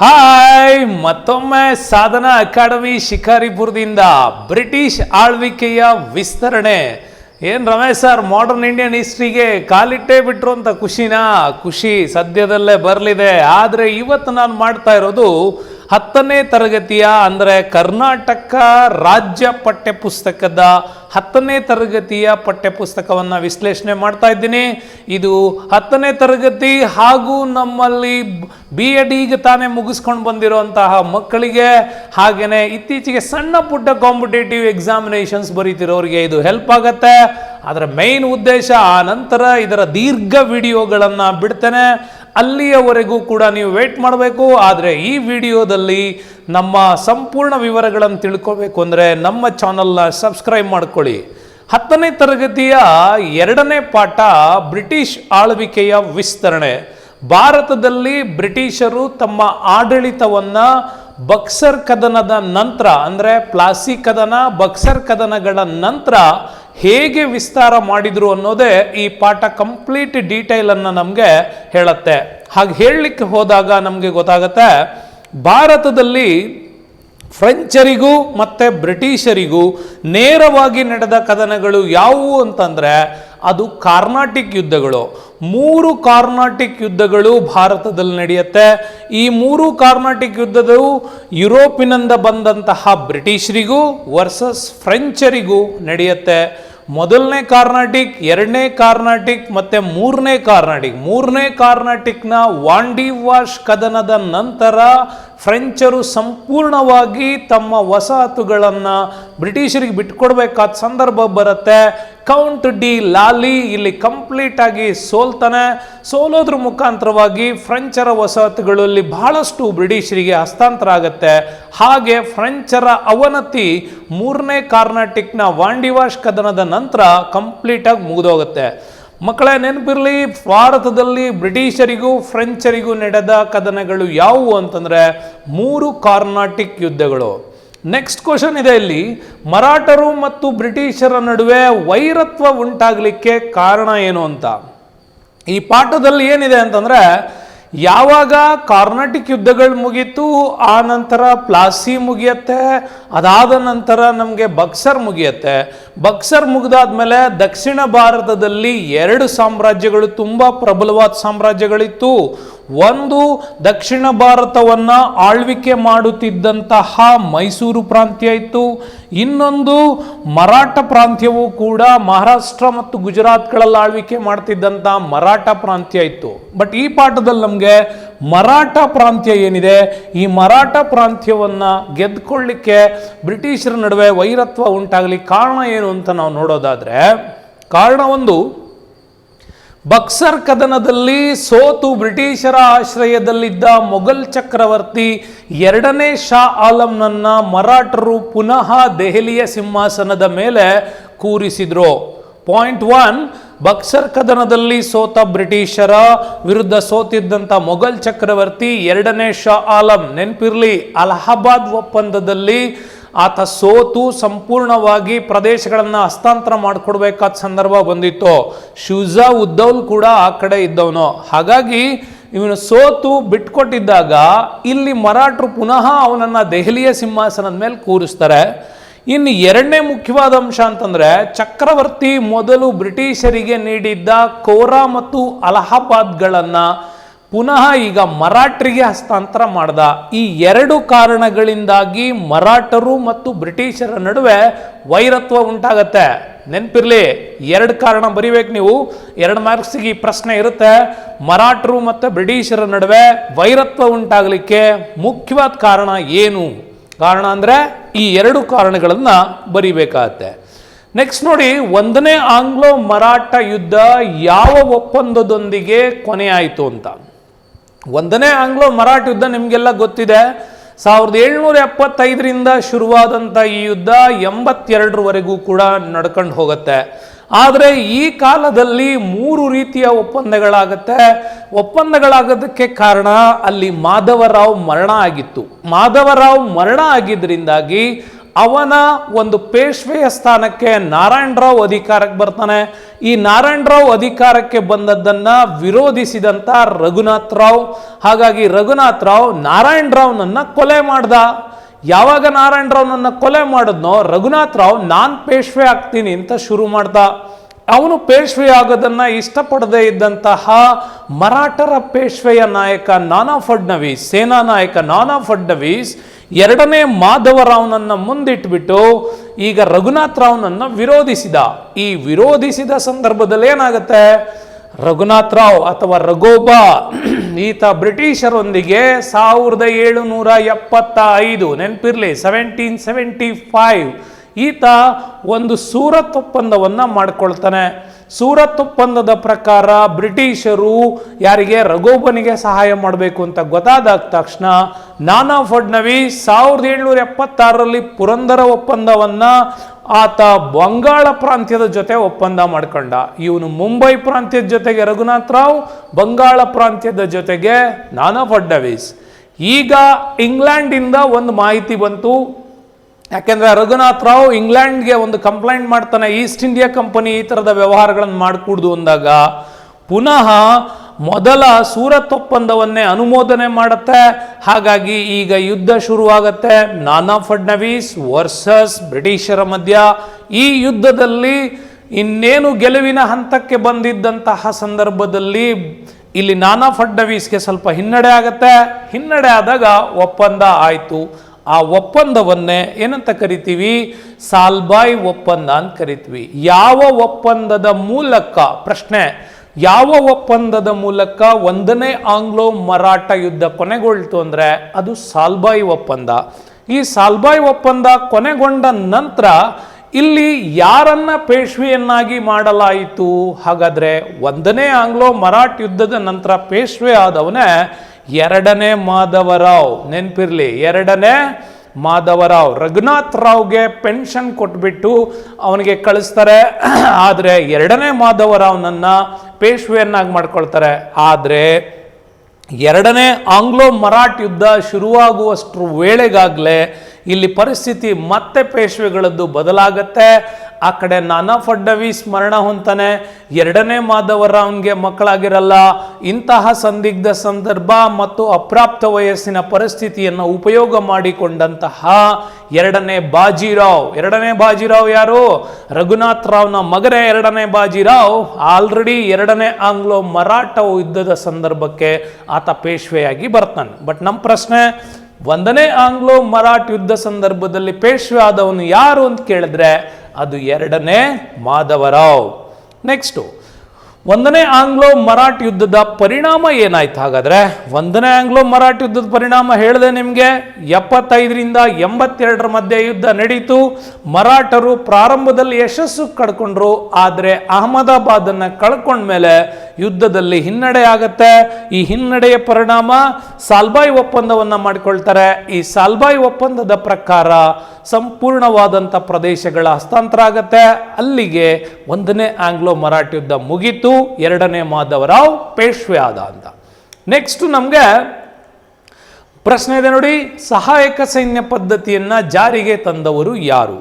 Hi, ಮತ್ತೊಮ್ಮೆ ಸಾಧನಾ academy ಶಿಕಾರಿಪುರದಿಂದ British ಆಳ್ವಿಕೆಯ ವಿಸ್ತರಣೆ. ಏನ್ ರಮೇಶ್ ಸರ್ ಮಾಡರ್ನ್ ಇಂಡಿಯನ್ ಹಿಸ್ಟ್ರಿಗೆ ಕಾಲಿಟ್ಟೇ ಬಿಟ್ರು ಅಂತ ಖುಷಿನಾ? ಖುಷಿ ಸದ್ಯದಲ್ಲೇ ಬರಲಿದೆ. ಆದರೆ ಇವತ್ತು ನಾನು ಮಾಡ್ತಾ ಇರೋದು ಹತ್ತನೇ ತರಗತಿಯ ಅಂದರೆ ಕರ್ನಾಟಕ ರಾಜ್ಯ ಪಠ್ಯಪುಸ್ತಕದ ಹತ್ತನೇ ತರಗತಿಯ ಪಠ್ಯಪುಸ್ತಕವನ್ನು ವಿಶ್ಲೇಷಣೆ ಮಾಡ್ತಾ ಇದ್ದೀನಿ. ಇದು ಹತ್ತನೇ ತರಗತಿ ಹಾಗೂ ನಮ್ಮಲ್ಲಿ ಬಿ ಎಡ್ ಈಗ ತಾನೇ ಮುಗಿಸ್ಕೊಂಡು ಬಂದಿರುವಂತಹ ಮಕ್ಕಳಿಗೆ ಹಾಗೆಯೇ ಇತ್ತೀಚೆಗೆ ಸಣ್ಣ ಪುಟ್ಟ ಕಾಂಪಿಟೇಟಿವ್ ಎಕ್ಸಾಮಿನೇಷನ್ಸ್ ಬರೀತಿರೋರಿಗೆ ಇದು ಹೆಲ್ಪ್ ಆಗುತ್ತೆ. ಅದರ ಮೇನ್ ಉದ್ದೇಶ ಆ ನಂತರ ಇದರ ದೀರ್ಘ ವಿಡಿಯೋಗಳನ್ನು ಬಿಡ್ತೇನೆ. ಅಲ್ಲಿಯವರೆಗೂ ಕೂಡ ನೀವು ವೇಟ್ ಮಾಡಬೇಕು. ಆದರೆ ಈ ವಿಡಿಯೋದಲ್ಲಿ ನಮ್ಮ ಸಂಪೂರ್ಣ ವಿವರಗಳನ್ನು ತಿಳ್ಕೋಬೇಕು ಅಂದರೆ ನಮ್ಮ ಚಾನಲ್ನ ಸಬ್ಸ್ಕ್ರೈಬ್ ಮಾಡ್ಕೊಳ್ಳಿ. ಹತ್ತನೇ ತರಗತಿಯ ಎರಡನೇ ಪಾಠ, ಬ್ರಿಟಿಷ್ ಆಳ್ವಿಕೆಯ ವಿಸ್ತರಣೆ. ಭಾರತದಲ್ಲಿ ಬ್ರಿಟಿಷರು ತಮ್ಮ ಆಡಳಿತವನ್ನು ಬಕ್ಸರ್ ಕದನದ ನಂತರ, ಅಂದರೆ ಪ್ಲಾಸಿ ಕದನ, ಬಕ್ಸರ್ ಕದನಗಳ ನಂತರ ಹೇಗೆ ವಿಸ್ತಾರ ಮಾಡಿದ್ರು ಅನ್ನೋದೇ ಈ ಪಾಠ ಕಂಪ್ಲೀಟ್ ಡೀಟೇಲ್ ಅನ್ನು ನಮಗೆ ಹೇಳುತ್ತೆ. ಹಾಗೆ ಹೇಳಲಿಕ್ಕೆ ಹೋದಾಗ ನಮಗೆ ಗೊತ್ತಾಗತ್ತೆ, ಭಾರತದಲ್ಲಿ ಫ್ರೆಂಚರಿಗೂ ಮತ್ತು ಬ್ರಿಟಿಷರಿಗೂ ನೇರವಾಗಿ ನಡೆದ ಕದನಗಳು ಯಾವುವು ಅಂತಂದರೆ, ಅದು ಕಾರ್ನಾಟಿಕ್ ಯುದ್ಧಗಳು. ಮೂರು ಕಾರ್ನಾಟಿಕ್ ಯುದ್ಧಗಳು ಭಾರತದಲ್ಲಿ ನಡೆಯುತ್ತೆ. ಈ ಮೂರು ಕಾರ್ನಾಟಿಕ್ ಯುದ್ಧದವು ಯುರೋಪಿನಿಂದ ಬಂದಂತಹ ಬ್ರಿಟಿಷರಿಗೂ ವರ್ಸಸ್ ಫ್ರೆಂಚರಿಗೂ ನಡೆಯುತ್ತೆ. ಮೊದಲನೇ ಕಾರ್ನಾಟಿಕ್ ಎರಡನೇ ಕಾರ್ನಾಟಿಕ್ ಮತ್ತೆ ಮೂರನೇ ಕಾರ್ನಾಟಿಕ್. ಮೂರನೇ ಕಾರ್ನಾಟಿಕ್ನ ವಾಂಡಿ ವಾಶ್ ಕದನದ ನಂತರ ಫ್ರೆಂಚರು ಸಂಪೂರ್ಣವಾಗಿ ತಮ್ಮ ವಸಾಹತುಗಳನ್ನು ಬ್ರಿಟಿಷರಿಗೆ ಬಿಟ್ಕೊಡ್ಬೇಕಾದ ಸಂದರ್ಭ ಬರುತ್ತೆ. ಕೌಂಟ್ ಡಿ ಲಾಲಿ ಇಲ್ಲಿ ಕಂಪ್ಲೀಟ್ ಆಗಿ ಸೋಲ್ತಾನೆ. ಸೋಲೋದ್ರ ಮುಖಾಂತರವಾಗಿ ಫ್ರೆಂಚರ ವಸಾಹತುಗಳಲ್ಲಿ ಬಹಳಷ್ಟು ಬ್ರಿಟಿಷರಿಗೆ ಹಸ್ತಾಂತರ ಆಗುತ್ತೆ. ಹಾಗೆ ಫ್ರೆಂಚರ ಅವನತಿ ಮೂರನೇ ಕಾರ್ನಾಟಿಕ್ನ ವಾಂಡಿವಾಶ್ ಕದನದ ನಂತರ ಕಂಪ್ಲೀಟ್ ಆಗಿ ಮುಗಿದೋಗುತ್ತೆ. ಮಕ್ಕಳೇ, ನೆನಪಿರಲಿ, ಭಾರತದಲ್ಲಿ ಬ್ರಿಟಿಷರಿಗೂ, ಫ್ರೆಂಚರಿಗೂ ನಡೆದ ಕದನಗಳು ಯಾವುವು ಅಂತಂದರೆ ಮೂರು ಕಾರ್ನಾಟಿಕ್ ಯುದ್ಧಗಳು. ನೆಕ್ಸ್ಟ್ ಕ್ವಶನ್ ಇದೆ ಇಲ್ಲಿ. ಮರಾಠರು ಮತ್ತು ಬ್ರಿಟಿಷರ ನಡುವೆ ವೈರತ್ವ ಉಂಟಾಗಲಿಕ್ಕೆ ಕಾರಣ ಏನು ಅಂತ? ಈ ಪಾಠದಲ್ಲಿ ಏನಿದೆ ಅಂತಂದರೆ ಯಾವಾಗ ಕಾರ್ನಾಟಿಕ್ ಯುದ್ಧಗಳು ಮುಗೀತು, ಆ ನಂತರ ಪ್ಲಾಸಿ ಮುಗಿಯತ್ತೆ, ಅದಾದ ನಂತರ ನಮಗೆ ಬಕ್ಸರ್ ಮುಗಿಯತ್ತೆ. ಬಕ್ಸರ್ ಮುಗಿದಾದ್ಮೇಲೆ ದಕ್ಷಿಣ ಭಾರತದಲ್ಲಿ ಎರಡು ಸಾಮ್ರಾಜ್ಯಗಳು, ತುಂಬ ಪ್ರಬಲವಾದ ಸಾಮ್ರಾಜ್ಯಗಳಿತ್ತು. ಒಂದು ದಕ್ಷಿಣ ಭಾರತವನ್ನು ಆಳ್ವಿಕೆ ಮಾಡುತ್ತಿದ್ದಂತಹ ಮೈಸೂರು ಪ್ರಾಂತ್ಯ ಇತ್ತು. ಇನ್ನೊಂದು ಮರಾಠ ಪ್ರಾಂತ್ಯವು ಕೂಡ ಮಹಾರಾಷ್ಟ್ರ ಮತ್ತು ಗುಜರಾತ್ಗಳಲ್ಲಿ ಆಳ್ವಿಕೆ ಮಾಡ್ತಿದ್ದಂಥ ಮರಾಠ ಪ್ರಾಂತ್ಯ ಇತ್ತು. ಬಟ್ ಈ ಪಾಠದಲ್ಲಿ ನಮಗೆ ಮರಾಠ ಪ್ರಾಂತ್ಯ ಏನಿದೆ? ಈ ಮರಾಠ ಪ್ರಾಂತ್ಯವನ್ನು ಗೆದ್ದುಕೊಳ್ಳಿಕ್ಕೆ ಬ್ರಿಟಿಷರ ನಡುವೆ ವೈರತ್ವ ಉಂಟಾಗಲಿ ಕಾರಣ ಏನು ಅಂತ ನಾವು ನೋಡೋದಾದರೆ, ಕಾರಣ ಒಂದು ಬಕ್ಸರ್ ಕದನದಲ್ಲಿ ಸೋತು ಬ್ರಿಟಿಷರ ಆಶ್ರಯದಲ್ಲಿದ್ದ ಮೊಘಲ್ ಚಕ್ರವರ್ತಿ ಎರಡನೇ ಶಾ ಆಲಂನನ್ನ ಮರಾಠರು ಪುನಃ ದೆಹಲಿಯ ಸಿಂಹಾಸನದ ಮೇಲೆ ಕೂರಿಸಿದ್ರು. ಪಾಯಿಂಟ್ ಒನ್, ಬಕ್ಸರ್ ಕದನದಲ್ಲಿ ಸೋತ ಬ್ರಿಟಿಷರ ವಿರುದ್ಧ ಸೋತಿದ್ದಂಥ ಮೊಘಲ್ ಚಕ್ರವರ್ತಿ ಎರಡನೇ ಶಾ ಆಲಂ. ನೆನಪಿರ್ಲಿ, ಅಲಹಾಬಾದ್ ಒಪ್ಪಂದದಲ್ಲಿ ಆತ ಸೋತು ಸಂಪೂರ್ಣವಾಗಿ ಪ್ರದೇಶಗಳನ್ನು ಹಸ್ತಾಂತರ ಮಾಡಿಕೊಡ್ಬೇಕಾದ ಸಂದರ್ಭ ಬಂದಿತ್ತು. ಶುಜಾ ಉದ್ದೌಲ್ ಕೂಡ ಆ ಕಡೆ ಇದ್ದವನು. ಹಾಗಾಗಿ ಇವನು ಸೋತು ಬಿಟ್ಕೊಟ್ಟಿದ್ದಾಗ ಇಲ್ಲಿ ಮರಾಠರು ಪುನಃ ಅವನನ್ನು ದೆಹಲಿಯ ಸಿಂಹಾಸನದ ಮೇಲೆ ಕೂರಿಸ್ತಾರೆ. ಇನ್ನು ಎರಡನೇ ಮುಖ್ಯವಾದ ಅಂಶ ಅಂತಂದರೆ ಚಕ್ರವರ್ತಿ ಮೊದಲು ಬ್ರಿಟಿಷರಿಗೆ ನೀಡಿದ್ದ ಕೋರಾ ಮತ್ತು ಅಲಹಾಬಾದ್ಗಳನ್ನು ಪುನಃ ಈಗ ಮರಾಠರಿಗೆ ಹಸ್ತಾಂತರ ಮಾಡ್ದ. ಈ ಎರಡು ಕಾರಣಗಳಿಂದಾಗಿ ಮರಾಠರು ಮತ್ತು ಬ್ರಿಟಿಷರ ನಡುವೆ ವೈರತ್ವ ಉಂಟಾಗತ್ತೆ. ನೆನಪಿರ್ಲಿ, ಎರಡು ಕಾರಣ ಬರಿಬೇಕು ನೀವು. ಎರಡು ಮಾರ್ಕ್ಸಿಗೆ ಈ ಪ್ರಶ್ನೆ ಇರುತ್ತೆ. ಮರಾಠರು ಮತ್ತು ಬ್ರಿಟಿಷರ ನಡುವೆ ವೈರತ್ವ ಉಂಟಾಗಲಿಕ್ಕೆ ಮುಖ್ಯವಾದ ಕಾರಣ ಏನು? ಕಾರಣ ಅಂದರೆ ಈ ಎರಡು ಕಾರಣಗಳನ್ನು ಬರಿಬೇಕಾಗತ್ತೆ. ನೆಕ್ಸ್ಟ್ ನೋಡಿ, ಒಂದನೇ ಆಂಗ್ಲೋ ಮರಾಠ ಯುದ್ಧ ಯಾವ ಒಪ್ಪಂದದೊಂದಿಗೆ ಕೊನೆಯಾಯಿತು ಅಂತ. ಒಂದನೇ ಆಂಗ್ಲೋ ಮರಾಠ ಯುದ್ಧ ನಿಮಗೆಲ್ಲ ಗೊತ್ತಿದೆ. ಸಾವಿರದ ಏಳ್ನೂರ ಎಪ್ಪತ್ತೈದರಿಂದ ಶುರುವಾದಂಥ ಈ ಯುದ್ಧ ಎಂಬತ್ತೆರಡರವರೆಗೂ ಕೂಡ ನಡ್ಕೊಂಡು ಹೋಗುತ್ತೆ. ಆದರೆ ಈ ಕಾಲದಲ್ಲಿ ಮೂರು ರೀತಿಯ ಒಪ್ಪಂದಗಳಾಗತ್ತೆ. ಒಪ್ಪಂದಗಳಾಗೋದಕ್ಕೆ ಕಾರಣ ಅಲ್ಲಿ ಮಾಧವರಾವ್ ಮರಣ ಆಗಿತ್ತು. ಮಾಧವರಾವ್ ಮರಣ ಆಗಿದ್ದರಿಂದಾಗಿ ಅವನ ಒಂದು ಪೇಶ್ವೆಯ ಸ್ಥಾನಕ್ಕೆ ನಾರಾಯಣರಾವ್ ಅಧಿಕಾರಕ್ಕೆ ಬರ್ತಾನೆ. ಈ ನಾರಾಯಣರಾವ್ ಅಧಿಕಾರಕ್ಕೆ ಬಂದದ್ದನ್ನ ವಿರೋಧಿಸಿದಂತ ರಘುನಾಥ್ ರಾವ್. ಹಾಗಾಗಿ ರಘುನಾಥ್ ರಾವ್ ನಾರಾಯಣರಾವ್ನನ್ನು ಕೊಲೆ ಮಾಡ್ದ. ಯಾವಾಗ ನಾರಾಯಣರಾವ್ನನ್ನು ಕೊಲೆ ಮಾಡಿದ್ನೋ ರಘುನಾಥ್ ರಾವ್ ನಾನ್ ಪೇಶ್ವೆ ಆಗ್ತೀನಿ ಅಂತ ಶುರು ಮಾಡ್ದ. ಅವನು ಪೇಶ್ವೆ ಆಗೋದನ್ನ ಇಷ್ಟಪಡದೇ ಇದ್ದಂತಹ ಮರಾಠರ ಪೇಶ್ವೆಯ ನಾಯಕ ನಾನಾ ಫಡ್ನವೀಸ್, ಸೇನಾ ನಾಯಕ ನಾನಾ ಫಡ್ನವೀಸ್ ಎರಡನೇ ಮಾಧವರಾವ್ನನ್ನು ಮುಂದಿಟ್ಬಿಟ್ಟು ಈಗ ರಘುನಾಥ್ ರಾವ್ನನ್ನು ವಿರೋಧಿಸಿದ. ಈ ವಿರೋಧಿಸಿದ ಸಂದರ್ಭದಲ್ಲಿ ಏನಾಗುತ್ತೆ? ರಘುನಾಥ್ ರಾವ್ ಅಥವಾ ರಘೋಬಾ ಈತ ಬ್ರಿಟಿಷರೊಂದಿಗೆ ಸಾವಿರದ ಏಳುನೂರ ಎಪ್ಪತ್ತ ಐದು ನೆನಪಿರ್ಲಿ ಸೆವೆಂಟೀನ್ ಸೆವೆಂಟಿ ಫೈವ್ ಈತ ಒಂದು ಸೂರತ್ ಒಪ್ಪಂದವನ್ನು ಮಾಡ್ಕೊಳ್ತಾನೆ. ಸೂರತ್ ಒಪ್ಪಂದದ ಪ್ರಕಾರ ಬ್ರಿಟಿಷರು ಯಾರಿಗೆ ರಘೋಬನಿಗೆ ಸಹಾಯ ಮಾಡಬೇಕು ಅಂತ ಗೊತ್ತಾದ ತಕ್ಷಣ ನಾನಾ ಫಡ್ನವೀಸ್ ಸಾವಿರದ ಏಳ್ನೂರ ಎಪ್ಪತ್ತಾರರಲ್ಲಿ ಪುರಂದರ ಒಪ್ಪಂದವನ್ನ ಆತ ಬಂಗಾಳ ಪ್ರಾಂತ್ಯದ ಜೊತೆ ಒಪ್ಪಂದ ಮಾಡ್ಕೊಂಡ. ಇವನು ಮುಂಬೈ ಪ್ರಾಂತ್ಯದ ಜೊತೆಗೆ ರಘುನಾಥ್ ರಾವ್, ಬಂಗಾಳ ಪ್ರಾಂತ್ಯದ ಜೊತೆಗೆ ನಾನಾ ಫಡ್ನವೀಸ್. ಈಗ ಇಂಗ್ಲೆಂಡಿಂದ ಒಂದು ಮಾಹಿತಿ ಬಂತು. ಯಾಕೆಂದ್ರೆ ರಘುನಾಥ್ ರಾವ್ ಇಂಗ್ಲೆಂಡ್ಗೆ ಒಂದು ಕಂಪ್ಲೇಂಟ್ ಮಾಡ್ತಾನೆ, ಈಸ್ಟ್ ಇಂಡಿಯಾ ಕಂಪನಿ ಈ ಥರದ ವ್ಯವಹಾರಗಳನ್ನು ಮಾಡಿಕೊಡ್ದು ಅಂದಾಗ ಪುನಃ ಮೊದಲ ಸೂರತ್ ಒಪ್ಪಂದವನ್ನೇ ಅನುಮೋದನೆ ಮಾಡುತ್ತೆ. ಹಾಗಾಗಿ ಈಗ ಯುದ್ಧ ಶುರುವಾಗತ್ತೆ. ನಾನಾ ಫಡ್ನವೀಸ್ ವರ್ಸಸ್ ಬ್ರಿಟಿಷರ ಮಧ್ಯ ಈ ಯುದ್ಧದಲ್ಲಿ ಇನ್ನೇನು ಗೆಲುವಿನ ಹಂತಕ್ಕೆ ಬಂದಿದ್ದಂತಹ ಸಂದರ್ಭದಲ್ಲಿ ಇಲ್ಲಿ ನಾನಾ ಫಡ್ನವೀಸ್ಗೆ ಸ್ವಲ್ಪ ಹಿನ್ನಡೆ ಆಗತ್ತೆ. ಹಿನ್ನಡೆ ಆದಾಗ ಒಪ್ಪಂದ ಆಯಿತು. ಆ ಒಪ್ಪಂದವನ್ನೇ ಏನಂತ ಕರಿತೀವಿ? ಸಾಲ್ಬಾಯ್ ಒಪ್ಪಂದ ಅಂತ ಕರಿತೀವಿ. ಯಾವ ಒಪ್ಪಂದದ ಮೂಲಕ? ಪ್ರಶ್ನೆ, ಯಾವ ಒಪ್ಪಂದದ ಮೂಲಕ ಒಂದನೇ ಆಂಗ್ಲೋ ಮರಾಠ ಯುದ್ಧ ಕೊನೆಗೊಳ್ತು ಅಂದರೆ ಅದು ಸಾಲ್ಬಾಯ್ ಒಪ್ಪಂದ. ಈ ಸಾಲ್ಬಾಯ್ ಒಪ್ಪಂದ ಕೊನೆಗೊಂಡ ನಂತರ ಇಲ್ಲಿ ಯಾರನ್ನ ಪೇಶ್ವೆಯನ್ನಾಗಿ ಮಾಡಲಾಯಿತು? ಹಾಗಾದ್ರೆ ಒಂದನೇ ಆಂಗ್ಲೋ ಮರಾಠ ಯುದ್ಧದ ನಂತರ ಪೇಶ್ವೆ ಆದವನೇ ಎರಡನೇ ಮಾಧವರಾವ್, ನೆನಪಿರಲಿ. ಎರಡನೇ ಮಾಧವರಾವ್. ರಘುನಾಥ್ ರಾವ್ಗೆ ಪೆನ್ಷನ್ ಕೊಟ್ಬಿಟ್ಟು ಅವನಿಗೆ ಕಳಿಸ್ತಾರೆ. ಆದರೆ ಎರಡನೇ ಮಾಧವರಾವ್ನನ್ನ ಪೇಶ್ವೆಯನ್ನಾಗಿ ಮಾಡ್ಕೊಳ್ತಾರೆ. ಆದರೆ ಎರಡನೇ ಆಂಗ್ಲೋ ಮರಾಠ್ ಯುದ್ಧ ಶುರುವಾಗುವಷ್ಟು ವೇಳೆಗಾಗಲೇ ಇಲ್ಲಿ ಪರಿಸ್ಥಿತಿ ಮತ್ತೆ ಪೇಶ್ವೆಗಳದ್ದು ಬದಲಾಗತ್ತೆ. ಆ ಕಡೆ ನಾನಾ ಫಡ್ನವೀಸ್ ಮರಣ ಹೊಂತಾನೆ ಎರಡನೇ ಮಾಧವರಾವ್ಗೆ ಮಕ್ಕಳಾಗಿರಲ್ಲ. ಇಂತಹ ಸಂದಿಗ್ಧ ಸಂದರ್ಭ ಮತ್ತು ಅಪ್ರಾಪ್ತ ವಯಸ್ಸಿನ ಪರಿಸ್ಥಿತಿಯನ್ನು ಉಪಯೋಗ ಮಾಡಿಕೊಂಡಂತಹ ಎರಡನೇ ಬಾಜಿರಾವ್. ಎರಡನೇ ಬಾಜಿರಾವ್ ಯಾರು? ರಘುನಾಥ್ ರಾವ್ನ ಮಗನೇ ಎರಡನೇ ಬಾಜಿರಾವ್. ಆಲ್ರೆಡಿ ಎರಡನೇ ಆಂಗ್ಲೋ ಮರಾಠ ಯುದ್ಧದ ಸಂದರ್ಭಕ್ಕೆ ಆತ ಪೇಶ್ವೆಯಾಗಿ ಬರ್ತಾನೆ ಬಟ್ ನಮ್ಮ ಪ್ರಶ್ನೆ ಒಂದನೇ ಆಂಗ್ಲೋ ಮರಾಠ್ ಯುದ್ಧ ಸಂದರ್ಭದಲ್ಲಿ ಪೇಶ್ವೆ ಆದವನು ಯಾರು ಅಂತ ಕೇಳಿದ್ರೆ ಅದು ಎರಡನೇ ಮಾಧವರಾವ್. ನೆಕ್ಸ್ಟು ಒಂದನೇ ಆಂಗ್ಲೋ ಮರಾಠ್ ಯುದ್ಧದ ಪರಿಣಾಮ ಏನಾಯ್ತು ಹಾಗಾದ್ರೆ? ಒಂದನೇ ಆಂಗ್ಲೋ ಮರಾಠ್ ಯುದ್ಧದ ಪರಿಣಾಮ ಹೇಳಿದೆ ನಿಮಗೆ. ಎಪ್ಪತ್ತೈದರಿಂದ ಎಂಬತ್ತೆರಡರ ಮಧ್ಯೆ ಯುದ್ಧ ನಡೀತು. ಮರಾಠರು ಪ್ರಾರಂಭದಲ್ಲಿ ಯಶಸ್ಸು ಕಳ್ಕೊಂಡ್ರು. ಆದರೆ ಅಹಮದಾಬಾದನ್ನು ಕಳ್ಕೊಂಡ್ಮೇಲೆ ಯುದ್ಧದಲ್ಲಿ ಹಿನ್ನಡೆ ಆಗತ್ತೆ. ಈ ಹಿನ್ನಡೆಯ ಪರಿಣಾಮ ಸಾಲ್ಬಾಯಿ ಒಪ್ಪಂದವನ್ನ ಮಾಡಿಕೊಳ್ತಾರೆ. ಈ ಸಾಲ್ಬಾಯಿ ಒಪ್ಪಂದದ ಪ್ರಕಾರ ಸಂಪೂರ್ಣವಾದಂಥ ಪ್ರದೇಶಗಳ ಹಸ್ತಾಂತರ ಆಗತ್ತೆ. ಅಲ್ಲಿಗೆ ಒಂದನೇ ಆಂಗ್ಲೋ ಮರಾಠ ಯುದ್ಧ ಮುಗೀತು. ಎರಡನೇ ಮಾಧವರಾವ್ ಪೇಶ್ವೆ ಆದ ಅಂತ. ನೆಕ್ಸ್ಟ್ ನಮಗೆ ಪ್ರಶ್ನೆ ಇದೆ ನೋಡಿ, ಸಹಾಯಕ ಸೈನ್ಯ ಪದ್ಧತಿಯನ್ನ ಜಾರಿಗೆ ತಂದವರು ಯಾರು?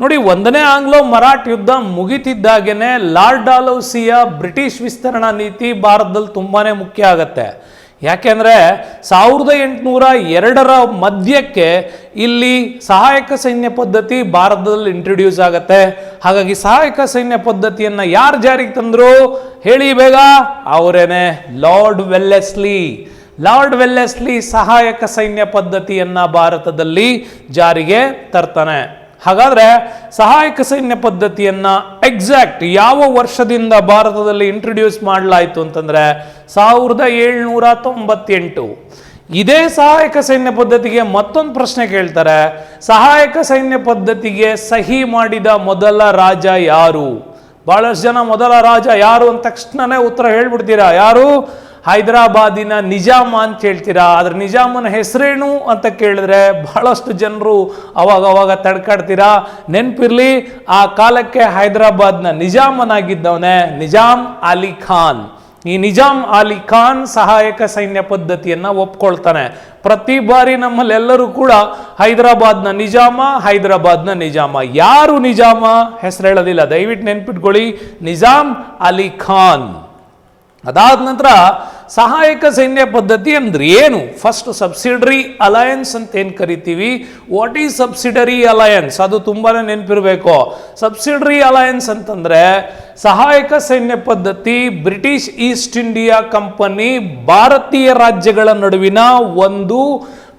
ನೋಡಿ, ಒಂದನೇ ಆಂಗ್ಲೋ ಮರಾಠ ಯುದ್ಧ ಮುಗಿತಿದ್ದಾಗೇನೆ ಲಾರ್ಡ್ ಡಾಲೌಸಿಯ ಬ್ರಿಟಿಷ್ ವಿಸ್ತರಣಾ ನೀತಿ ಭಾರತದಲ್ಲಿ ತುಂಬಾನೇ ಮುಖ್ಯ ಆಗತ್ತೆ. ಯಾಕೆಂದ್ರೆ ಸಾವಿರದ ಎಂಟುನೂರ ಎರಡರ ಮಧ್ಯಕ್ಕೆ ಇಲ್ಲಿ ಸಹಾಯಕ ಸೈನ್ಯ ಪದ್ಧತಿ ಭಾರತದಲ್ಲಿ ಇಂಟ್ರೊಡ್ಯೂಸ್ ಆಗುತ್ತೆ. ಹಾಗಾಗಿ ಸಹಾಯಕ ಸೈನ್ಯ ಪದ್ಧತಿಯನ್ನು ಯಾರು ಜಾರಿಗೆ ತಂದರು? ಹೇಳಿ ಬೇಗ, ಅವರೇನೆ ಲಾರ್ಡ್ ವೆಲ್ಲೆಸ್ಲಿ. ಲಾರ್ಡ್ ವೆಲ್ಲೆಸ್ಲಿ ಸಹಾಯಕ ಸೈನ್ಯ ಪದ್ಧತಿಯನ್ನ ಭಾರತದಲ್ಲಿ ಜಾರಿಗೆ ತರ್ತಾನೆ. ಹಾಗಾದ್ರೆ ಸಹಾಯಕ ಸೈನ್ಯ ಪದ್ಧತಿಯನ್ನ ಎಕ್ಸಾಕ್ಟ್ ಯಾವ ವರ್ಷದಿಂದ ಭಾರತದಲ್ಲಿ ಇಂಟ್ರೊಡ್ಯೂಸ್ ಮಾಡಲಾಯಿತು ಅಂತಂದ್ರೆ ಸಾವಿರದ ಏಳ್ನೂರ ತೊಂಬತ್ತೆಂಟು. ಇದೇ ಸಹಾಯಕ ಸೈನ್ಯ ಪದ್ಧತಿಗೆ ಮತ್ತೊಂದು ಪ್ರಶ್ನೆ ಕೇಳ್ತಾರೆ, ಸಹಾಯಕ ಸೈನ್ಯ ಪದ್ಧತಿಗೆ ಸಹಿ ಮಾಡಿದ ಮೊದಲ ರಾಜ ಯಾರು? ಬಹಳಷ್ಟು ಜನ ಮೊದಲ ರಾಜ ಯಾರು ಅಂದ ತಕ್ಷಣನೇ ಉತ್ತರ ಹೇಳ್ಬಿಡ್ತೀರಾ? ಯಾರು? ಹೈದರಾಬಾದಿನ ನಿಜಾಮ ಅಂತ ಹೇಳ್ತೀರಾ? ಆದ್ರೆ ನಿಜಾಮನ ಹೆಸರೇನು ಅಂತ ಕೇಳಿದ್ರೆ ಬಹಳಷ್ಟು ಜನರು ಅವಾಗ ಅವಾಗ ತಡ್ಕಾಡ್ತೀರಾ? ನೆನಪಿರ್ಲಿ, ಆ ಕಾಲಕ್ಕೆ ಹೈದರಾಬಾದ್ನ ನಿಜಾಮನಾಗಿದ್ದವನೇ ನಿಜಾಮ್ ಅಲಿ ಖಾನ್. ಈ ನಿಜಾಮ್ ಅಲಿ ಖಾನ್ ಸಹಾಯಕ ಸೈನ್ಯ ಪದ್ಧತಿಯನ್ನ ಒಪ್ಕೊಳ್ತಾನೆ. ಪ್ರತಿ ಬಾರಿ ನಮ್ಮಲ್ಲೆಲ್ಲರೂ ಕೂಡ ಹೈದರಾಬಾದ್ನ ನಿಜಾಮ ಹೈದರಾಬಾದ್ನ ನಿಜಾಮ. ಯಾರು ನಿಜಾಮ? ಹೆಸರು ಹೇಳೋದಿಲ್ಲ ದಯವಿಟ್ಟು ನೆನ್ಪಿಟ್ಕೊಳ್ಳಿ. ನಿಜಾಮ್ ಅಲಿ ಖಾನ್. ಅದಾದ ನಂತರ ಸಹಾಯಕ ಸೈನ್ಯ ಪದ್ಧತಿ ಅಂದ್ರೆ ಏನು? ಫಸ್ಟ್ ಸಬ್ಸಿಡರಿ ಅಲಯನ್ಸ್ ಅಂತ ಏನು ಕರಿತೀವಿ? ವಾಟ್ ಈಸ್ ಸಬ್ಸಿಡರಿ ಅಲಯನ್ಸ್ ಅದು ತುಂಬಾನೇ ನೆನಪಿರಬೇಕು. ಸಬ್ಸಿಡರಿ ಅಲಯನ್ಸ್ ಅಂತಂದ್ರೆ ಸಹಾಯಕ ಸೈನ್ಯ ಪದ್ಧತಿ ಬ್ರಿಟಿಷ್ ಈಸ್ಟ್ ಇಂಡಿಯಾ ಕಂಪನಿ ಭಾರತೀಯ ರಾಜ್ಯಗಳ ನಡುವಿನ ಒಂದು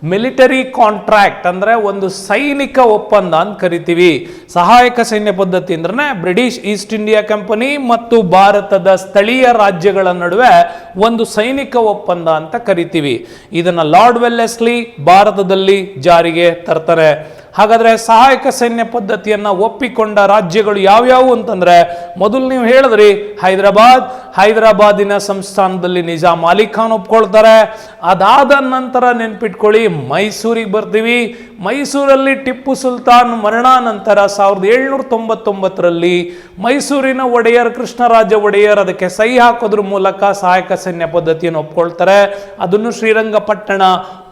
ಮಿಲಿಟರಿ ಕಾಂಟ್ರಾಕ್ಟ್ ಅಂದ್ರೆ ಒಂದು ಸೈನಿಕ ಒಪ್ಪಂದ ಅಂತ ಕರಿತೀವಿ. ಸಹಾಯಕ ಸೈನ್ಯ ಪದ್ಧತಿ ಅಂದ್ರೆ ಬ್ರಿಟಿಷ್ ಈಸ್ಟ್ ಇಂಡಿಯಾ ಕಂಪನಿ ಮತ್ತು ಭಾರತದ ಸ್ಥಳೀಯ ರಾಜ್ಯಗಳ ನಡುವೆ ಒಂದು ಸೈನಿಕ ಒಪ್ಪಂದ ಅಂತ ಕರಿತೀವಿ. ಇದನ್ನು ಲಾರ್ಡ್ ವೆಲ್ಲೆಸ್ಲಿ ಭಾರತದಲ್ಲಿ ಜಾರಿಗೆ ತರ್ತಾರೆ. ಹಾಗಾದ್ರೆ ಸಹಾಯಕ ಸೈನ್ಯ ಪದ್ಧತಿಯನ್ನ ಒಪ್ಪಿಕೊಂಡ ರಾಜ್ಯಗಳು ಯಾವ್ಯಾವು ಅಂತಂದ್ರೆ, ಮೊದಲು ನೀವು ಹೇಳಿದ್ರಿ, ಹೈದರಾಬಾದ್. ಹೈದರಾಬಾದಿನ ಸಂಸ್ಥಾನದಲ್ಲಿ ನಿಜಾಮ್ ಅಲಿ ಖಾನ್ ಒಪ್ಕೊಳ್ತಾರೆ. ಅದಾದ ನಂತರ ನೆನ್ಪಿಟ್ಕೊಳ್ಳಿ, ಮೈಸೂರಿಗೆ ಬರ್ತೀವಿ. ಮೈಸೂರಲ್ಲಿ ಟಿಪ್ಪು ಸುಲ್ತಾನ್ ಮರಣಾನಂತರ ಸಾವಿರದ ಏಳ್ನೂರ ತೊಂಬತ್ತೊಂಬತ್ತರಲ್ಲಿ ಮೈಸೂರಿನ ಒಡೆಯರ್, ಕೃಷ್ಣರಾಜ ಒಡೆಯರ್ ಅದಕ್ಕೆ ಸಹಿ ಹಾಕೋದ್ರ ಮೂಲಕ ಸಹಾಯಕ ಸೈನ್ಯ ಪದ್ಧತಿಯನ್ನು ಒಪ್ಕೊಳ್ತಾರೆ. ಅದನ್ನು ಶ್ರೀರಂಗಪಟ್ಟಣ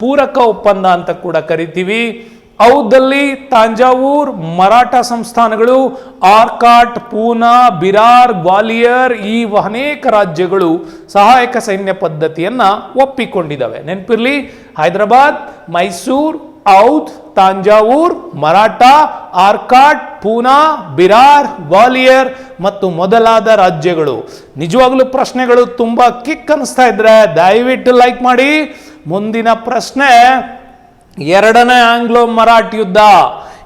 ಪೂರಕ ಒಪ್ಪಂದ ಅಂತ ಕೂಡ ಕರಿತೀವಿ. ಔದಲ್ಲಿ ತಾಂಜಾವೂರ್, ಮರಾಠ ಸಂಸ್ಥಾನಗಳು, ಆರ್ಕಾಟ್, ಪೂನಾ, ಬಿರಾರ್, ಗ್ವಾಲಿಯರ್ ಈ ಅನೇಕ ರಾಜ್ಯಗಳು ಸಹಾಯಕ ಸೈನ್ಯ ಪದ್ಧತಿಯನ್ನ ಒಪ್ಪಿಕೊಂಡಿದ್ದಾವೆ ನೆನಪಿರ್ಲಿ, ಹೈದರಾಬಾದ್, ಮೈಸೂರ್, ಔದ್, ತಾಂಜಾವೂರ್, ಮರಾಠ, ಆರ್ಕಾಟ್, ಪೂನಾ, ಬಿರಾರ್, ಗ್ವಾಲಿಯರ್ ಮತ್ತು ಮೊದಲಾದ ರಾಜ್ಯಗಳು. ನಿಜವಾಗಲೂ ಪ್ರಶ್ನೆಗಳು ತುಂಬಾ ಕಿಕ್ ಅನಿಸ್ತಾ ಇದ್ರೆ ದಯವಿಟ್ಟು ಲೈಕ್ ಮಾಡಿ. ಮುಂದಿನ ಪ್ರಶ್ನೆ ಎರಡನೇ ಆಂಗ್ಲೋ ಮರಾಠ್ ಯುದ್ಧ.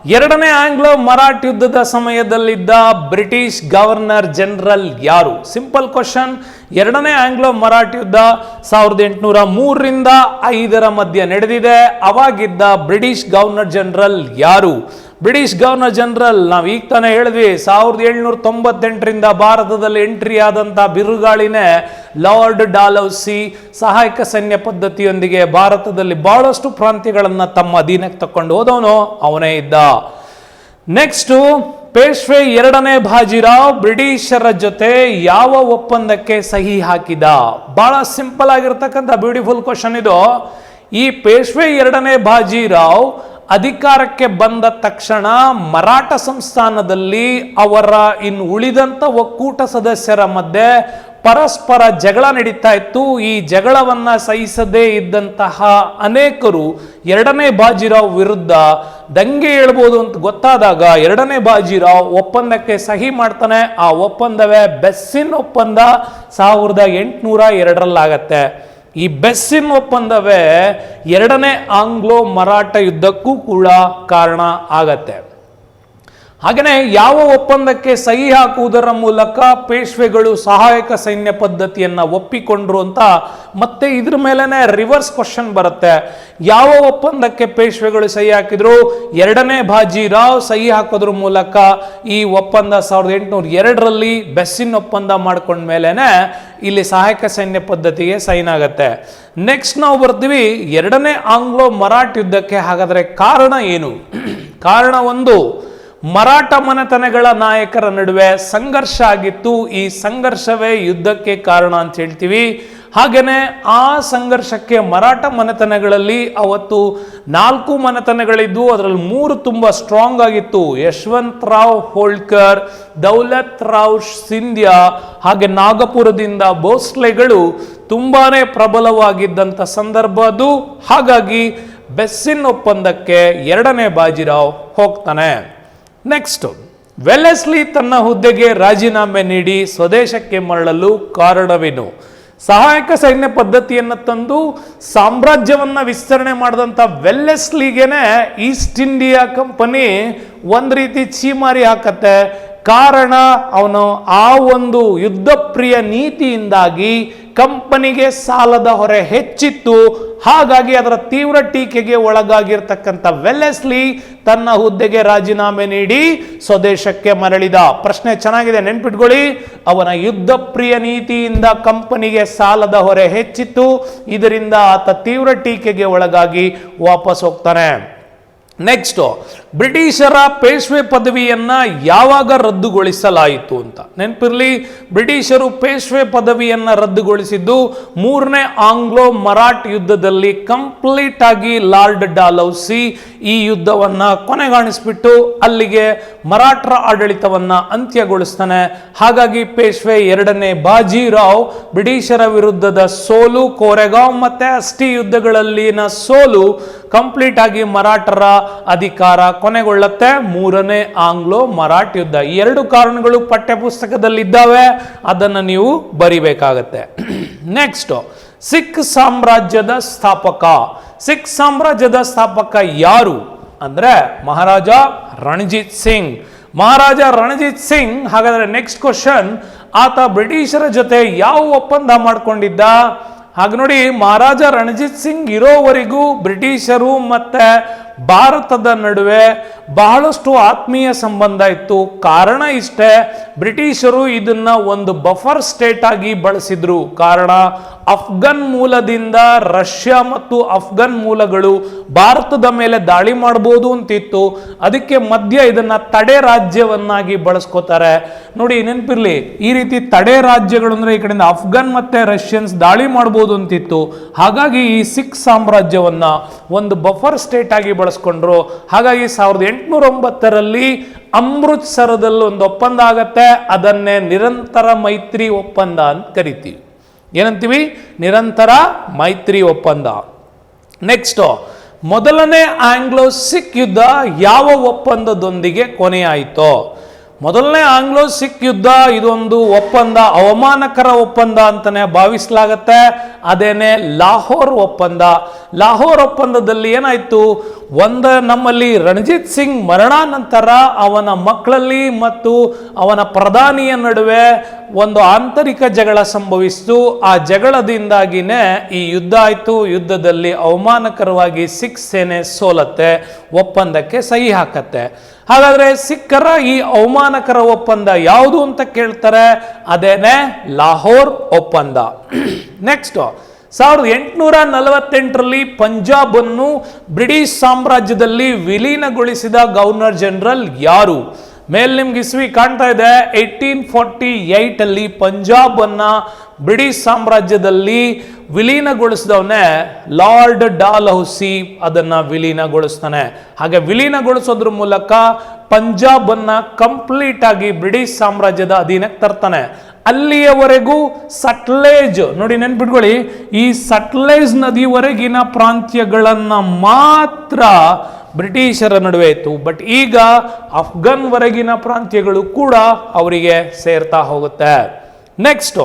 ಎರಡನೇ ಆಂಗ್ಲೋ ಮರಾಠ್ ಯುದ್ಧದ ಸಮಯದಲ್ಲಿದ್ದ ಬ್ರಿಟಿಷ್ ಗವರ್ನರ್ ಜನರಲ್ ಯಾರು? ಸಿಂಪಲ್ ಕ್ವಶನ್ ಎರಡನೇ ಆಂಗ್ಲೋ ಮರಾಠ್ ಯುದ್ಧ ಸಾವಿರದ ಎಂಟುನೂರ ಮೂರರಿಂದ ಐದರ ಮಧ್ಯೆ ನಡೆದಿದೆ. ಅವಾಗಿದ್ದ ಬ್ರಿಟಿಷ್ ಗವರ್ನರ್ ಜನರಲ್ ಯಾರು? ಬ್ರಿಟಿಷ್ ಗವರ್ನರ್ ಜನರಲ್, ನಾವು ಈಗ ತಾನೇ ಹೇಳಿದ್ವಿ, ಸಾವಿರದ ಏಳ್ನೂರ ತೊಂಬತ್ತೆಂಟರಿಂದ ಭಾರತದಲ್ಲಿ ಎಂಟ್ರಿ ಆದಂಥ ಬಿರುಗಾಳಿನೇ ಲಾರ್ಡ್ ಡಾಲೌಸಿ ಸಹಾಯಕ ಸೈನ್ಯ ಪದ್ಧತಿಯೊಂದಿಗೆ ಭಾರತದಲ್ಲಿ ಬಹಳಷ್ಟು ಪ್ರಾಂತ್ಯಗಳನ್ನು ತಮ್ಮ ಅಧೀನಕ್ಕೆ ತಕೊಂಡು ಹೋದವನು ಅವನೇ ಇದ್ದ. ನೆಕ್ಸ್ಟು ಪೇಶ್ವೆ ಎರಡನೇ ಬಾಜಿರಾವ್ ಬ್ರಿಟಿಷರ ಜೊತೆ ಯಾವ ಒಪ್ಪಂದಕ್ಕೆ ಸಹಿ ಹಾಕಿದ? ಬಹಳ ಸಿಂಪಲ್ ಆಗಿರ್ತಕ್ಕಂಥ ಬ್ಯೂಟಿಫುಲ್ ಕ್ವಶನ್ ಇದು. ಈ ಪೇಶ್ವೆ ಎರಡನೇ ಬಾಜಿರಾವ್ ಅಧಿಕಾರಕ್ಕೆ ಬಂದ ತಕ್ಷಣ ಮರಾಠ ಸಂಸ್ಥಾನದಲ್ಲಿ ಅವರ ಇನ್ನು ಉಳಿದಂತ ಒಕ್ಕೂಟ ಸದಸ್ಯರ ಮಧ್ಯೆ ಪರಸ್ಪರ ಜಗಳ ನಡೀತಾ ಇತ್ತು. ಈ ಜಗಳವನ್ನ ಸಹಿಸದೇ ಇದ್ದಂತಹ ಅನೇಕರು ಎರಡನೇ ಬಾಜಿರಾವ್ ವಿರುದ್ಧ ದಂಗೆ ಹೇಳ್ಬೋದು ಅಂತ ಗೊತ್ತಾದಾಗ ಎರಡನೇ ಬಾಜಿರಾವ್ ಒಪ್ಪಂದಕ್ಕೆ ಸಹಿ ಮಾಡ್ತಾನೆ. ಆ ಒಪ್ಪಂದವೇ ಬೆಸ್ಸಿನ್ ಒಪ್ಪಂದ ಸಾವಿರದ ಎಂಟುನೂರ ಎರಡರಲ್ಲಾಗತ್ತೆ. ಈ ಬೆಸ್ಸಿನ್ ಒಪ್ಪಂದವೇ ಎರಡನೇ ಆಂಗ್ಲೋ ಮರಾಠ ಯುದ್ಧಕ್ಕೂ ಕೂಡ ಕಾರಣ ಆಗತ್ತೆ. ಹಾಗೆಯೇ ಯಾವ ಒಪ್ಪಂದಕ್ಕೆ ಸಹಿ ಹಾಕುವುದರ ಮೂಲಕ ಪೇಶ್ವೆಗಳು ಸಹಾಯಕ ಸೈನ್ಯ ಪದ್ಧತಿಯನ್ನ ಒಪ್ಪಿಕೊಂಡ್ರು ಅಂತ ಮತ್ತೆ ಇದ್ರ ಮೇಲೆನೆ ರಿವರ್ಸ್ ಕ್ವಶನ್ ಬರುತ್ತೆ. ಯಾವ ಒಪ್ಪಂದಕ್ಕೆ ಪೇಶ್ವೆಗಳು ಸಹಿ ಹಾಕಿದ್ರು? ಎರಡನೇ ಬಾಜಿರಾವ್ ಸಹಿ ಹಾಕೋದ್ರ ಮೂಲಕ ಈ ಒಪ್ಪಂದ ಸಾವಿರದ ಎಂಟುನೂರ ಎರಡರಲ್ಲಿ ಬೆಸ್ಸಿನ್ ಒಪ್ಪಂದ ಮಾಡ್ಕೊಂಡ್ಮೇಲೆನೆ ಇಲ್ಲಿ ಸಹಾಯಕ ಸೈನ್ಯ ಪದ್ಧತಿಗೆ ಸೈನ್ ಆಗತ್ತೆ. ನೆಕ್ಸ್ಟ್ ನಾವು ಬರ್ತೀವಿ ಎರಡನೇ ಆಂಗ್ಲೋ ಮರಾಠ ಯುದ್ಧಕ್ಕೆ ಹಾಗಾದ್ರೆ ಕಾರಣ ಏನು? ಕಾರಣ ಒಂದು ಮರಾಠ ಮನೆತನಗಳ ನಾಯಕರ ನಡುವೆ ಸಂಘರ್ಷ ಆಗಿತ್ತು. ಈ ಸಂಘರ್ಷವೇ ಯುದ್ಧಕ್ಕೆ ಕಾರಣ ಅಂತ ಹೇಳ್ತೀವಿ. ಹಾಗೆಯೇ ಆ ಸಂಘರ್ಷಕ್ಕೆ ಮರಾಠ ಮನೆತನಗಳಲ್ಲಿ ಅವತ್ತು ನಾಲ್ಕು ಮನೆತನಗಳಿದ್ದು, ಅದರಲ್ಲಿ ಮೂರು ತುಂಬ ಸ್ಟ್ರಾಂಗ್ ಆಗಿತ್ತು. ಯಶವಂತ್ ರಾವ್ ಹೋಳ್ಕರ್, ದೌಲತ್ ರಾವ್ ಸಿಂಧ್ಯಾ, ಹಾಗೆ ನಾಗಪುರದಿಂದ ಭೋಸ್ಲೆಗಳು ತುಂಬಾನೇ ಪ್ರಬಲವಾಗಿದ್ದಂಥ ಸಂದರ್ಭ ಅದು. ಹಾಗಾಗಿ ಬೆಸ್ಸಿನ್ ಒಪ್ಪಂದಕ್ಕೆ ಎರಡನೇ ಬಾಜಿರಾವ್ ಹೋಗ್ತಾನೆ. ನೆಕ್ಸ್ಟ್ ವೆಲ್ಲೆಸ್ಲಿ ತನ್ನ ಹುದ್ದೆಗೆ ರಾಜೀನಾಮೆ ನೀಡಿ ಸ್ವದೇಶಕ್ಕೆ ಮರಳಲು ಕಾರಣವೇನು? ಸಹಾಯಕ ಸೈನ್ಯ ಪದ್ಧತಿಯನ್ನು ತಂದು ಸಾಮ್ರಾಜ್ಯವನ್ನ ವಿಸ್ತರಣೆ ಮಾಡಿದಂಥ ವೆಲ್ಲೆಸ್ಲಿಗೆನೆ ಈಸ್ಟ್ ಇಂಡಿಯಾ ಕಂಪನಿ ಒಂದು ರೀತಿ ಚೀಮಾರಿ ಹಾಕತ್ತೆ. ಕಾರಣ, ಅವನು ಆ ಒಂದು ಯುದ್ಧಪ್ರಿಯ ನೀತಿಯಿಂದಾಗಿ ಕಂಪನಿಗೆ ಸಾಲದ ಹೊರೆ ಹೆಚ್ಚಿತ್ತು. ಹಾಗಾಗಿ ಅದರ ತೀವ್ರ ಟೀಕೆಗೆ ಒಳಗಾಗಿರ್ತಕ್ಕಂಥ ವೆಲ್ಲೆಸ್ಲಿ ತನ್ನ ಹುದ್ದೆಗೆ ರಾಜೀನಾಮೆ ನೀಡಿ ಸ್ವದೇಶಕ್ಕೆ ಮರಳಿದ. ಪ್ರಶ್ನೆ ಚೆನ್ನಾಗಿದೆ, ನೆನ್ಪಿಟ್ಕೊಳ್ಳಿ. ಅವನ ಯುದ್ಧ ಪ್ರಿಯ ನೀತಿಯಿಂದ ಕಂಪನಿಗೆ ಸಾಲದ ಹೊರೆ ಹೆಚ್ಚಿತ್ತು. ಇದರಿಂದ ಆತ ತೀವ್ರ ಟೀಕೆಗೆ ಒಳಗಾಗಿ ವಾಪಸ್ ಹೋಗ್ತಾನೆ. ನೆಕ್ಸ್ಟ್ ಬ್ರಿಟಿಷರ ಪೇಶ್ವೆ ಪದವಿಯನ್ನು ಯಾವಾಗ ರದ್ದುಗೊಳಿಸಲಾಯಿತು ಅಂತ. ನೆನಪಿರಲಿ, ಬ್ರಿಟಿಷರು ಪೇಶ್ವೆ ಪದವಿಯನ್ನು ರದ್ದುಗೊಳಿಸಿದ್ದು ಮೂರನೇ ಆಂಗ್ಲೋ ಮರಾಠ್ ಯುದ್ಧದಲ್ಲಿ ಕಂಪ್ಲೀಟ್ ಆಗಿ ಲಾರ್ಡ್ ಡಾಲೌಸಿ ಈ ಯುದ್ಧವನ್ನ ಕೊನೆಗಾಣಿಸ್ಬಿಟ್ಟು ಅಲ್ಲಿಗೆ ಮರಾಠರ ಆಡಳಿತವನ್ನ ಅಂತ್ಯಗೊಳಿಸ್ತಾನೆ. ಹಾಗಾಗಿ ಪೇಶ್ವೆ ಎರಡನೇ ಬಾಜಿರಾವ್ ಬ್ರಿಟಿಷರ ವಿರುದ್ಧದ ಸೋಲು, ಕೋರೆಗಾಂವ್ ಮತ್ತೆ ಅಸ್ಟಿ ಯುದ್ಧಗಳಲ್ಲಿನ ಸೋಲು ಕಂಪ್ಲೀಟ್ ಆಗಿ ಮರಾಠರ ಅಧಿಕಾರ ಕೊನೆಗೊಳ್ಳುತ್ತೆ. ಮೂರನೇ ಆಂಗ್ಲೋ ಮರಾಠ್ ಯುದ್ಧ. ಈ ಎರಡು ಕಾರಣಗಳು ಪಠ್ಯ ಪುಸ್ತಕದಲ್ಲಿದ್ದಾವೆ ಅದನ್ನು ನೀವು ಬರಿಬೇಕಾಗತ್ತೆ. ನೆಕ್ಸ್ಟ್ ಸಿಖ್ ಸಾಮ್ರಾಜ್ಯದ ಸ್ಥಾಪಕ. ಸಿಖ್ ಸಾಮ್ರಾಜ್ಯದ ಸ್ಥಾಪಕ ಯಾರು? ಅಂದ್ರೆ ಮಹಾರಾಜ ರಣಜಿತ್ ಸಿಂಗ್. ಮಹಾರಾಜ ರಣಜಿತ್ ಸಿಂಗ್, ಹಾಗಾದ್ರೆ ನೆಕ್ಸ್ಟ್ ಕ್ವಶನ್ ಆತ ಬ್ರಿಟಿಷರ ಜೊತೆ ಯಾವ ಒಪ್ಪಂದ ಮಾಡಿಕೊಂಡಿದ್ದ? ಹಾಗೆ ನೋಡಿ, ಮಹಾರಾಜ ರಣಜಿತ್ ಸಿಂಗ್ ಇರೋವರೆಗೂ ಬ್ರಿಟಿಷರು ಮತ್ತೆ ಭಾರತದ ನಡುವೆ ಬಹಳಷ್ಟು ಆತ್ಮೀಯ ಸಂಬಂಧ ಇತ್ತು. ಕಾರಣ ಇಷ್ಟೇ, ಬ್ರಿಟಿಷರು ಇದನ್ನ ಒಂದು ಬಫರ್ ಸ್ಟೇಟ್ ಆಗಿ ಬಳಸಿದ್ರು. ಕಾರಣ, ಅಫ್ಘನ್ ಮೂಲದಿಂದ ರಷ್ಯಾ ಮತ್ತು ಅಫ್ಘನ್ ಮೂಲಗಳು ಭಾರತದ ಮೇಲೆ ದಾಳಿ ಮಾಡಬಹುದು ಅಂತಿತ್ತು. ಅದಕ್ಕೆ ಮಧ್ಯ ಇದನ್ನ ತಡೆ ರಾಜ್ಯವನ್ನಾಗಿ ಬಳಸ್ಕೋತಾರೆ. ನೋಡಿ, ನೆನಪಿರ್ಲಿ, ಈ ರೀತಿ ತಡೆ ರಾಜ್ಯಗಳು ಅಂದ್ರೆ ಈ ಕಡೆಯಿಂದ ಅಫ್ಘನ್ ಮತ್ತೆ ರಷ್ಯನ್ಸ್ ದಾಳಿ ಮಾಡಬಹುದು ಅಂತಿತ್ತು. ಹಾಗಾಗಿ ಈ ಸಿಖ್ ಸಾಮ್ರಾಜ್ಯವನ್ನ ಒಂದು ಬಫರ್ ಸ್ಟೇಟ್ ಆಗಿ ಬಳಸ್ಕೊಂಡ್ರು. ಹಾಗಾಗಿ ಸಾವಿರದ ಎಂಟುನೂರ ಒಂಬತ್ತರಲ್ಲಿ ಅಮೃತ್ಸರದಲ್ಲಿ ಒಂದು ಒಪ್ಪಂದ ಆಗತ್ತೆ. ಅದನ್ನೇ ನಿರಂತರ ಮೈತ್ರಿ ಒಪ್ಪಂದ ಅಂತ ಕರಿತೀವಿ. ಏನಂತೀವಿ? ನಿರಂತರ ಮೈತ್ರಿ ಒಪ್ಪಂದ. ನೆಕ್ಸ್ಟ್ ಮೊದಲನೇ ಆಂಗ್ಲೋ ಸಿಕ್ ಯುದ್ಧ ಯಾವ ಒಪ್ಪಂದದೊಂದಿಗೆ ಕೊನೆಯಾಯಿತು? ಮೊದಲನೇ ಆಂಗ್ಲೋ ಸಿಖ್ ಯುದ್ಧ, ಇದೊಂದು ಒಪ್ಪಂದ, ಅವಮಾನಕರ ಒಪ್ಪಂದ ಅಂತಾನೆ ಭಾವಿಸಲಾಗತ್ತೆ. ಅದೇನೆ ಲಾಹೋರ್ ಒಪ್ಪಂದ. ಲಾಹೋರ್ ಒಪ್ಪಂದದಲ್ಲಿ ಏನಾಯ್ತು? ಒಂದ ನಮ್ಮಲ್ಲಿ ರಣಜಿತ್ ಸಿಂಗ್ ಮರಣಾನಂತರ ಅವನ ಮಕ್ಕಳಲ್ಲಿ ಮತ್ತು ಅವನ ಪ್ರಧಾನಿಯ ನಡುವೆ ಒಂದು ಆಂತರಿಕ ಜಗಳ ಸಂಭವಿಸಿತು. ಆ ಜಗಳದಿಂದಾಗಿನೇ ಈ ಯುದ್ಧ ಆಯ್ತು. ಯುದ್ಧದಲ್ಲಿ ಅವಮಾನಕರವಾಗಿ ಸಿಖ್ ಸೇನೆ ಸೋಲತ್ತೆ. ಒಪ್ಪಂದಕ್ಕೆ ಸಹಿ ಹಾಕತ್ತೆ. ಹಾಗಾದ್ರೆ ಸಿಖ್ಖರ ಈ ಅವಮಾನಕರ ಒಪ್ಪಂದ ಯಾವುದು ಅಂತ ಕೇಳ್ತಾರೆ? ಅದೇನೆ? ಲಾಹೋರ್ ಒಪ್ಪಂದ. ನೆಕ್ಸ್ಟ್ ಸಾವಿರದ ಎಂಟುನೂರ ನಲವತ್ತೆಂಟರಲ್ಲಿ ಪಂಜಾಬ್ ಅನ್ನು ಬ್ರಿಟಿಷ್ ಸಾಮ್ರಾಜ್ಯದಲ್ಲಿ ವಿಲೀನಗೊಳಿಸಿದ ಗವರ್ನರ್ ಜನರಲ್ ಯಾರು? ಮೇಲ್ ನಿಮ್ಗೆ ಇಸ್ವಿ ಕಾಣ್ತಾ ಇದೆ. ಏಯ್ಟೀನ್ ಫಾರ್ಟಿ ಏಯ್ಟ್ ಅಲ್ಲಿ ಪಂಜಾಬ್ ಅನ್ನ ಬ್ರಿಟಿಷ್ ಸಾಮ್ರಾಜ್ಯದಲ್ಲಿ ವಿಲೀನಗೊಳಿಸಿದವನೇ ಲಾರ್ಡ್ ಡಾಲ್ ಹೌಸಿ ಅದನ್ನ ವಿಲೀನಗೊಳಿಸ್ತಾನೆ. ಹಾಗೆ ವಿಲೀನಗೊಳಿಸೋದ್ರ ಮೂಲಕ ಪಂಜಾಬ್ ಅನ್ನ ಕಂಪ್ಲೀಟ್ ಆಗಿ ಬ್ರಿಟಿಷ್ ಸಾಮ್ರಾಜ್ಯದ ಅಧೀನಕ್ಕೆ ತರ್ತಾನೆ. ಅಲ್ಲಿಯವರೆಗೂ ಸಟ್ಲೇಜ್, ನೋಡಿ ನೆನ್ಪಿಟ್ಕೊಳ್ಳಿ, ಈ ಸಟ್ಲೇಜ್ ನದಿವರೆಗಿನ ಪ್ರಾಂತ್ಯಗಳನ್ನು ಮಾತ್ರ ಬ್ರಿಟಿಷರ ನಡುವೆ ಇತ್ತು. ಬಟ್ ಈಗ ಅಫ್ಘಾನ್ವರೆಗಿನ ಪ್ರಾಂತ್ಯಗಳು ಕೂಡ ಅವರಿಗೆ ಸೇರ್ತಾ ಹೋಗುತ್ತೆ. ನೆಕ್ಸ್ಟ್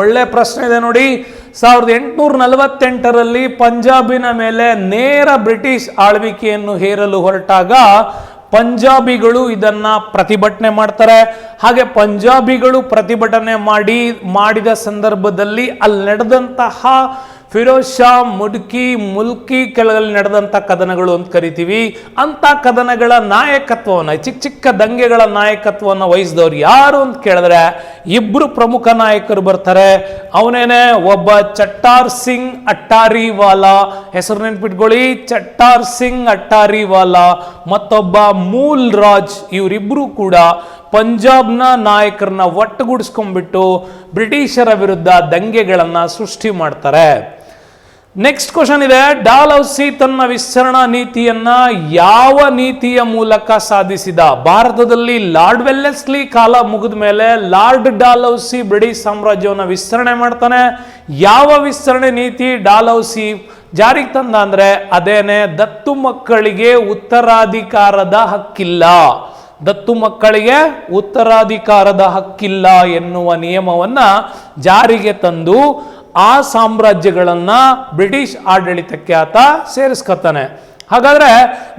ಒಳ್ಳೆ ಪ್ರಶ್ನೆ ಇದೆ ನೋಡಿ. ಸಾವಿರದ ಎಂಟುನೂರ ನಲವತ್ತೆಂಟರಲ್ಲಿ ಪಂಜಾಬಿನ ಮೇಲೆ ನೇರ ಬ್ರಿಟಿಷ್ ಆಳ್ವಿಕೆಯನ್ನು ಹೇರಲು ಹೊರಟಾಗ ಪಂಜಾಬಿಗಳು ಇದನ್ನ ಪ್ರತಿಭಟನೆ ಮಾಡ್ತಾರೆ. ಹಾಗೆ ಪಂಜಾಬಿಗಳು ಪ್ರತಿಭಟನೆ ಮಾಡಿ ಮಾಡಿದ ಸಂದರ್ಭದಲ್ಲಿ ಅಲ್ಲಿ ನಡೆದಂತಹ ಫಿರೋಜ್ ಶಾ ಮುಡ್ಕಿ ಮುಲ್ಕಿ ಕೆಳಗಲ್ಲಿ ನಡೆದಂಥ ಕದನಗಳು ಅಂತ ಕರಿತೀವಿ. ಅಂಥ ಕದನಗಳ ನಾಯಕತ್ವವನ್ನು, ಚಿಕ್ಕ ಚಿಕ್ಕ ದಂಗೆಗಳ ನಾಯಕತ್ವವನ್ನು ವಹಿಸಿದವ್ರು ಯಾರು ಅಂತ ಕೇಳಿದ್ರೆ ಇಬ್ಬರು ಪ್ರಮುಖ ನಾಯಕರು ಬರ್ತಾರೆ. ಅವನೇನೆ ಒಬ್ಬ ಚಟ್ಟಾರ್ ಸಿಂಗ್ ಅಟ್ಟಾರಿವಾಲಾ. ಹೆಸರು ನೆನ್ಪಿಟ್ಕೊಳ್ಳಿ, ಚಟ್ಟಾರ್ ಸಿಂಗ್ ಅಟ್ಟಾರಿವಾಲಾ. ಮತ್ತೊಬ್ಬ ಮೂಲ್ ರಾಜ್ ಇವರಿಬ್ರು ಕೂಡ ಪಂಜಾಬ್ನ ನಾಯಕರನ್ನ ಒಟ್ಟುಗೂಡಿಸ್ಕೊಂಡ್ಬಿಟ್ಟು ಬ್ರಿಟಿಷರ ವಿರುದ್ಧ ದಂಗೆಗಳನ್ನ ಸೃಷ್ಟಿ ಮಾಡ್ತಾರೆ. ನೆಕ್ಸ್ಟ್ ಕ್ವಶನ್ ಇದೆ. ಡಾಲೌಸಿ ತನ್ನ ವಿಸ್ತರಣಾ ನೀತಿಯನ್ನ ಯಾವ ನೀತಿಯ ಮೂಲಕ ಸಾಧಿಸಿದ? ಭಾರತದಲ್ಲಿ ಲಾರ್ಡ್ ವೆಲ್ಲೆಸ್ಲಿ ಕಾಲ ಮುಗಿದ ಮೇಲೆ ಲಾರ್ಡ್ ಡಾಲೌಸಿ ಬ್ರಿಟಿಷ್ ಸಾಮ್ರಾಜ್ಯವನ್ನು ವಿಸ್ತರಣೆ ಮಾಡ್ತಾನೆ. ಯಾವ ವಿಸ್ತರಣೆ ನೀತಿ ಡಾಲೌಸಿ ಜಾರಿಗೆ ತಂದ ಅಂದ್ರೆ ಅದೇನೆ, ದತ್ತು ಮಕ್ಕಳಿಗೆ ಉತ್ತರಾಧಿಕಾರದ ಹಕ್ಕಿಲ್ಲ. ದತ್ತು ಮಕ್ಕಳಿಗೆ ಉತ್ತರಾಧಿಕಾರದ ಹಕ್ಕಿಲ್ಲ ಎನ್ನುವ ನಿಯಮವನ್ನ ಜಾರಿಗೆ ತಂದು ಆ ಸಾಮ್ರಾಜ್ಯಗಳನ್ನು ಬ್ರಿಟಿಷ್ ಆಡಳಿತಕ್ಕೆ ಆತ ಸೇರಿಸ್ಕೊತಾನೆ. ಹಾಗಾದ್ರೆ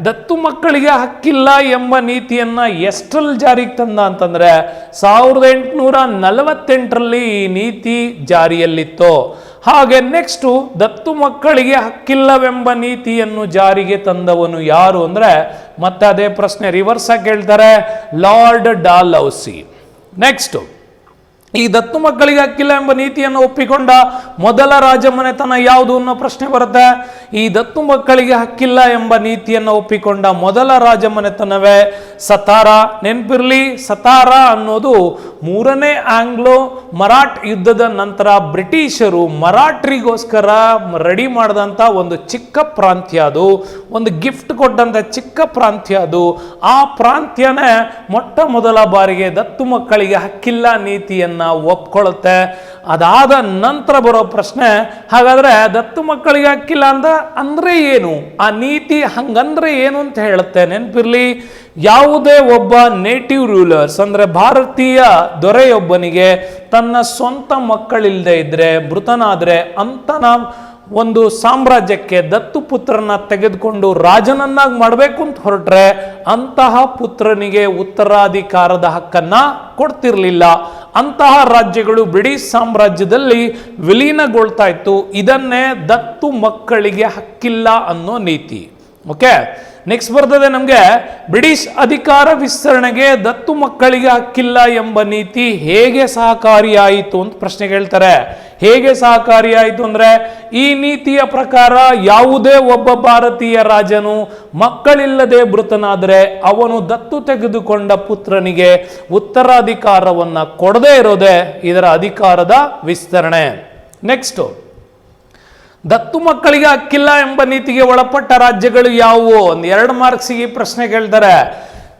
ದತ್ತು ಮಕ್ಕಳಿಗೆ ಹಕ್ಕಿಲ್ಲ ಎಂಬ ನೀತಿಯನ್ನ ಎಷ್ಟರಲ್ಲಿ ಜಾರಿಗೆ ತಂದ ಅಂತಂದ್ರೆ ಸಾವಿರದ ಎಂಟುನೂರ ನಲವತ್ತೆಂಟರಲ್ಲಿ ಈ ನೀತಿ ಜಾರಿಯಲ್ಲಿತ್ತು. ಹಾಗೆ ನೆಕ್ಸ್ಟು ದತ್ತು ಮಕ್ಕಳಿಗೆ ಹಕ್ಕಿಲ್ಲವೆಂಬ ನೀತಿಯನ್ನು ಜಾರಿಗೆ ತಂದವನು ಯಾರು ಅಂದ್ರೆ ಮತ್ತೆ ಅದೇ ಪ್ರಶ್ನೆ ರಿವರ್ಸ್ ಆಗಿ ಕೇಳ್ತಾರೆ ಲಾರ್ಡ್ ಡಾಲೌಸಿ. ನೆಕ್ಸ್ಟ್ ಈ ದತ್ತು ಮಕ್ಕಳಿಗೆ ಹಕ್ಕಿಲ್ಲ ಎಂಬ ನೀತಿಯನ್ನು ಒಪ್ಪಿಕೊಂಡ ಮೊದಲ ರಾಜಮನೆತನ ಯಾವುದು ಅನ್ನೋ ಪ್ರಶ್ನೆ ಬರುತ್ತೆ. ಈ ದತ್ತು ಮಕ್ಕಳಿಗೆ ಹಕ್ಕಿಲ್ಲ ಎಂಬ ನೀತಿಯನ್ನು ಒಪ್ಪಿಕೊಂಡ ಮೊದಲ ರಾಜಮನೆತನವೇ ಸತಾರ. ನೆನ್ಪಿರ್ಲಿ, ಸತಾರ ಅನ್ನೋದು ಮೂರನೇ ಆಂಗ್ಲೋ ಮರಾಠ್ ಯುದ್ಧದ ನಂತರ ಬ್ರಿಟಿಷರು ಮರಾಠರಿಗೋಸ್ಕರ ರೆಡಿ ಮಾಡಿದಂಥ ಒಂದು ಚಿಕ್ಕ ಪ್ರಾಂತ್ಯ ಅದು. ಒಂದು ಗಿಫ್ಟ್ ಕೊಟ್ಟಂತ ಚಿಕ್ಕ ಪ್ರಾಂತ್ಯ ಅದು. ಆ ಪ್ರಾಂತ್ಯನೇ ಮೊಟ್ಟ ಮೊದಲ ಬಾರಿಗೆ ದತ್ತು ಮಕ್ಕಳಿಗೆ ಹಕ್ಕಿಲ್ಲ ನೀತಿಯನ್ನ ಒಪ್ಕೊಳ್ಳುತ್ತೆ ಅದಾದ ನಂತರ ಬರೋ ಪ್ರಶ್ನೆ, ಹಾಗಾದ್ರೆ ದತ್ತು ಮಕ್ಕಳಿಗೆ ಹಾಕಿಲ್ಲ ಅಂದ ಅಂದ್ರೆ ಏನು? ಆ ನೀತಿ ಹಂಗಂದ್ರೆ ಏನು ಅಂತ ಹೇಳುತ್ತೆ, ನೆನಪಿರ್ಲಿ. ಯಾವುದೇ ಒಬ್ಬ ನೇಟಿವ್ ರೂಲರ್ಸ್ ಅಂದ್ರೆ ಭಾರತೀಯ ದೊರೆಯೊಬ್ಬನಿಗೆ ತನ್ನ ಸ್ವಂತ ಮಕ್ಕಳಿಲ್ಲದೆ ಇದ್ರೆ, ಮೃತನಾದ್ರೆ ಅಂತನ ಒಂದು ಸಾಮ್ರಾಜ್ಯಕ್ಕೆ ದತ್ತು ಪುತ್ರನ ತೆಗೆದುಕೊಂಡು ರಾಜನನ್ನಾಗಿ ಮಾಡಬೇಕು ಅಂತ ಹೊರಟ್ರೆ ಅಂತಹ ಪುತ್ರನಿಗೆ ಉತ್ತರಾಧಿಕಾರದ ಹಕ್ಕನ್ನ ಕೊಡ್ತಿರಲಿಲ್ಲ. ಅಂತಹ ರಾಜ್ಯಗಳು ಬ್ರಿಟಿಷ್ ಸಾಮ್ರಾಜ್ಯದಲ್ಲಿ ವಿಲೀನಗೊಳ್ತಾ ಇತ್ತು. ಇದನ್ನೇ ದತ್ತು ಮಕ್ಕಳಿಗೆ ಹಕ್ಕಿಲ್ಲ ಅನ್ನೋ ನೀತಿ. ಓಕೆ? ನೆಕ್ಸ್ಟ್ ಬರ್ತದೆ ನಮಗೆ ಬ್ರಿಟಿಷ್ ಅಧಿಕಾರ ವಿಸ್ತರಣೆಗೆ ದತ್ತು ಮಕ್ಕಳಿಗೆ ಹಕ್ಕಿಲ್ಲ ಎಂಬ ನೀತಿ ಹೇಗೆ ಸಹಕಾರಿಯಾಯಿತು ಅಂತ ಪ್ರಶ್ನೆ ಕೇಳ್ತಾರೆ. ಹೇಗೆ ಸಹಕಾರಿಯಾಯಿತು ಅಂದರೆ, ಈ ನೀತಿಯ ಪ್ರಕಾರ ಯಾವುದೇ ಒಬ್ಬ ಭಾರತೀಯ ರಾಜನು ಮಕ್ಕಳಿಲ್ಲದೆ ಮೃತನಾದರೆ ಅವನು ದತ್ತು ತೆಗೆದುಕೊಂಡ ಪುತ್ರನಿಗೆ ಉತ್ತರಾಧಿಕಾರವನ್ನು ಕೊಡದೇ ಇರೋದೇ ಇದರ ಅಧಿಕಾರದ ವಿಸ್ತರಣೆ. ನೆಕ್ಸ್ಟ್ ದತ್ತು ಮಕ್ಕಳಿಗೆ ಹಕ್ಕಿಲ್ಲ ಎಂಬ ನೀತಿಗೆ ಒಳಪಟ್ಟ ರಾಜ್ಯಗಳು ಯಾವುವು? ಒಂದು ಎರಡು ಮಾರ್ಕ್ಸಿಗೆ ಈ ಪ್ರಶ್ನೆ ಕೇಳ್ತಾರೆ.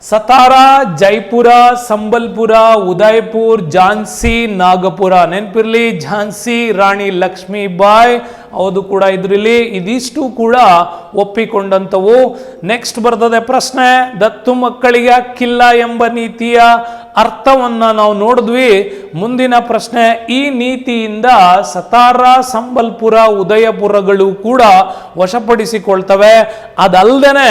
ಸತಾರ, ಜೈಪುರ, ಸಂಬಲ್ಪುರ, ಉದಯ್ಪುರ್, ಝಾನ್ಸಿ, ನಾಗಪುರ. ನೆನಪಿರ್ಲಿ, ಝಾನ್ಸಿ, ರಾಣಿ ಲಕ್ಷ್ಮೀಬಾಯ್ ಹೌದು ಕೂಡ ಇದ್ರಲ್ಲಿ ಇದಿಷ್ಟು ಕೂಡ ಒಪ್ಪಿಕೊಂಡಂಥವು. ನೆಕ್ಸ್ಟ್ ಬರ್ತದೆ ಪ್ರಶ್ನೆ, ದತ್ತು ಮಕ್ಕಳಿಗೆ ಹಕ್ಕಿಲ್ಲ ಎಂಬ ನೀತಿಯ ಅರ್ಥವನ್ನ ನಾವು ನೋಡಿದ್ವಿ. ಮುಂದಿನ ಪ್ರಶ್ನೆ, ಈ ನೀತಿಯಿಂದ ಸತಾರ, ಸಂಬಲ್ಪುರ, ಉದಯಪುರಗಳು ಕೂಡ ವಶಪಡಿಸಿಕೊಳ್ತವೆ. ಅದಲ್ಲದೆ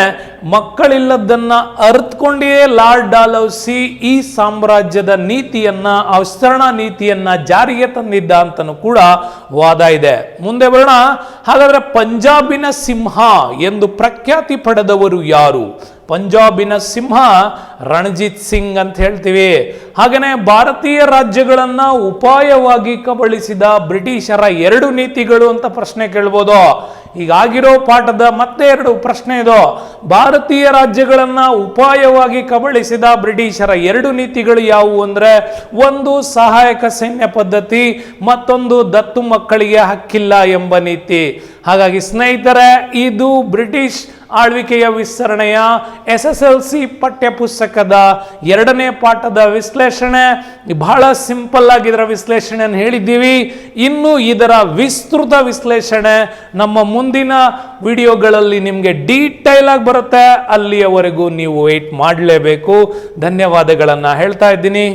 ಮಕ್ಕಳಿಲ್ಲದನ್ನ ಅರ್ಥಕೊಂಡಿಯೇ ಲಾರ್ಡ್ ಡಾಲೌಸಿ ಈ ಸಾಮ್ರಾಜ್ಯದ ನೀತಿಯನ್ನ, ಅವಿಸ್ತರಣಾ ವಿಸ್ತರಣಾ ನೀತಿಯನ್ನ ಜಾರಿಗೆ ತಂದಿದ್ದ ಅಂತಲೂ ಕೂಡ ವಾದ ಇದೆ. ಮುಂದೆ ಬರೋಣ. ಹಾಗಾದ್ರೆ ಪಂಜಾಬಿನ ಸಿಂಹ ಎಂದು ಪ್ರಖ್ಯಾತಿ ಪಡೆದವರು ಯಾರು? ಪಂಜಾಬಿನ ಸಿಂಹ ರಣಜಿತ್ ಸಿಂಗ್ ಅಂತ ಹೇಳ್ತೀವಿ. ಹಾಗೆಯೇ ಭಾರತೀಯ ರಾಜ್ಯಗಳನ್ನ ಉಪಾಯವಾಗಿ ಕಬಳಿಸಿದ ಬ್ರಿಟಿಷರ ಎರಡು ನೀತಿಗಳು ಅಂತ ಪ್ರಶ್ನೆ ಕೇಳ್ಬೋದು. ಈಗಾಗಿರೋ ಪಾಠದ ಮತ್ತೆ ಎರಡು ಪ್ರಶ್ನೆ ಇದು. ಭಾರತೀಯ ರಾಜ್ಯಗಳನ್ನ ಉಪಾಯವಾಗಿ ಕಬಳಿಸಿದ ಬ್ರಿಟಿಷರ ಎರಡು ನೀತಿಗಳು ಯಾವುವು ಅಂದ್ರೆ ಒಂದು ಸಹಾಯಕ ಸೈನ್ಯ ಪದ್ಧತಿ, ಮತ್ತೊಂದು ದತ್ತು ಮಕ್ಕಳಿಗೆ ಹಕ್ಕಿಲ್ಲ ಎಂಬ ನೀತಿ. ಹಾಗಾಗಿ ಸ್ನೇಹಿತರೆ, ಇದು ಬ್ರಿಟಿಷ್ ಆಳ್ವಿಕೆಯ ವಿಸ್ತರಣೆಯ ಎಸ್ ಎಸ್ ಎಲ್ ಸಿ ಪಠ್ಯಪುಸ್ತಕದ ಎರಡನೇ ಪಾಠದ ವಿಶ್ಲೇಷಣೆ. ಬಹಳ ಸಿಂಪಲ್ ಆಗಿ ಇದರ ವಿಶ್ಲೇಷಣೆಯನ್ನು ಹೇಳಿದ್ದೀವಿ. ಇನ್ನು ಇದರ ವಿಸ್ತೃತ ವಿಶ್ಲೇಷಣೆ ನಮ್ಮ ಮುಂದಿನ ವಿಡಿಯೋಗಳಲ್ಲಿ ನಿಮಗೆ ಡೀಟೈಲ್ ಆಗಿ ಬರುತ್ತೆ. ಅಲ್ಲಿಯವರೆಗೂ ನೀವು ವೆಯ್ಟ್ ಮಾಡಲೇಬೇಕು. ಧನ್ಯವಾದಗಳನ್ನು ಹೇಳ್ತಾ ಇದ್ದೀನಿ.